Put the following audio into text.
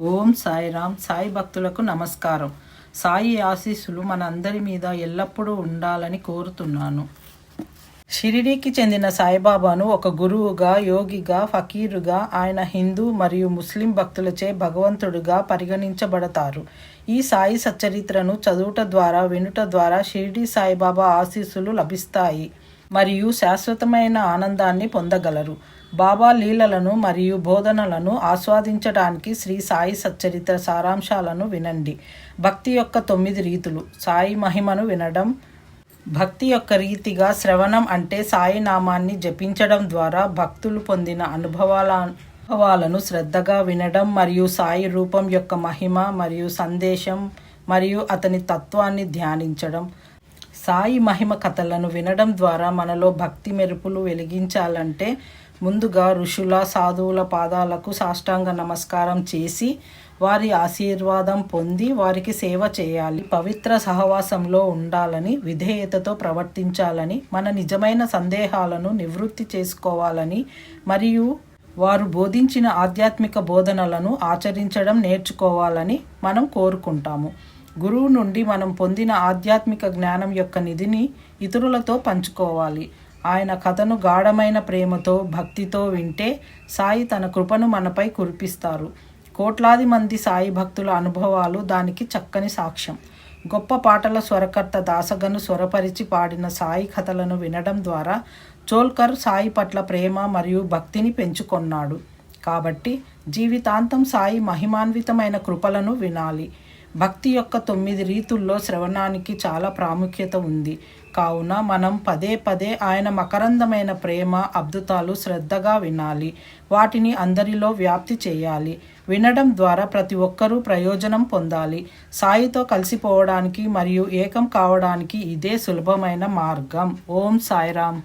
ఓం సాయిరామ్ సాయి భక్తులకు నమస్కారం. సాయి ఆశీస్సులు మనందరి మీద ఎల్లప్పుడూ ఉండాలని కోరుతున్నాను. షిరిడీకి చెందిన సాయిబాబాను ఒక గురువుగా యోగిగా ఫకీరుగా ఆయన హిందూ మరియు ముస్లిం భక్తులచే భగవంతుడుగా పరిగణించబడతారు. ఈ సాయి సచ్చరిత్రను చదువుట ద్వారా వినుట ద్వారా షిరిడీ సాయిబాబా ఆశీస్సులు లభిస్తాయి. మరియు శాశ్వతమైన ఆనందాన్ని పొందగలరు. బాబా లీలలను మరియు బోధనలను ఆస్వాదించడానికి శ్రీ సాయి సచ్చరిత్ర సారాంశాలను వినండి. భక్తి యొక్క తొమ్మిది రీతులు. సాయి మహిమను వినడం భక్తి యొక్క రీతిగా శ్రవణం అంటే సాయి నామాన్ని జపించడం ద్వారా భక్తులు పొందిన అనుభవాల అనుభవాలను శ్రద్ధగా వినడం మరియు సాయి రూపం యొక్క మహిమ మరియు సందేశం మరియు అతని తత్వాన్ని ధ్యానించడం. సాయి మహిమ కథలను వినడం ద్వారా మనలో భక్తి మెరుపులు వెలిగించాలంటే ముందుగా ఋషుల సాధువుల పాదాలకు సాష్టాంగ నమస్కారం చేసి వారి ఆశీర్వాదం పొంది వారికి సేవ చేయాలి. పవిత్ర సహవాసంలో ఉండాలని విధేయతతో ప్రవర్తించాలని మన నిజమైన సందేహాలను నివృత్తి చేసుకోవాలని మరియు వారు బోధించిన ఆధ్యాత్మిక బోధనలను ఆచరించడం నేర్చుకోవాలని మనం కోరుకుంటాము. గురువు నుండి మనం పొందిన ఆధ్యాత్మిక జ్ఞానం యొక్క నిధిని ఇతరులతో పంచుకోవాలి. ఆయన కథను గాఢమైన ప్రేమతో భక్తితో వింటే సాయి తన కృపను మనపై కురిపిస్తారు. కోట్లాది మంది సాయి భక్తుల అనుభవాలు దానికి చక్కని సాక్ష్యం. గొప్ప పాటల స్వరకర్త దాసగను స్వరపరిచి పాడిన సాయి కథలను వినడం ద్వారా చోల్కర్ సాయి పట్ల ప్రేమ మరియు భక్తిని పెంచుకొన్నాడు. కాబట్టి జీవితాంతం సాయి మహిమాన్వితమైన కృపలను వినాలి. భక్తి యొక్క తొమ్మిది రీతుల్లో శ్రవణానికి చాలా ప్రాముఖ్యత ఉంది. కావున మనం పదే పదే ఆయన మకరందమైన ప్రేమ అద్భుతాలు శ్రద్ధగా వినాలి. వాటిని అందరిలో వ్యాప్తి చేయాలి. వినడం ద్వారా ప్రతి ఒక్కరూ ప్రయోజనం పొందాలి. సాయితో కలిసిపోవడానికి మరియు ఏకం కావడానికి ఇదే సులభమైన మార్గం. ఓం సాయిరామ్.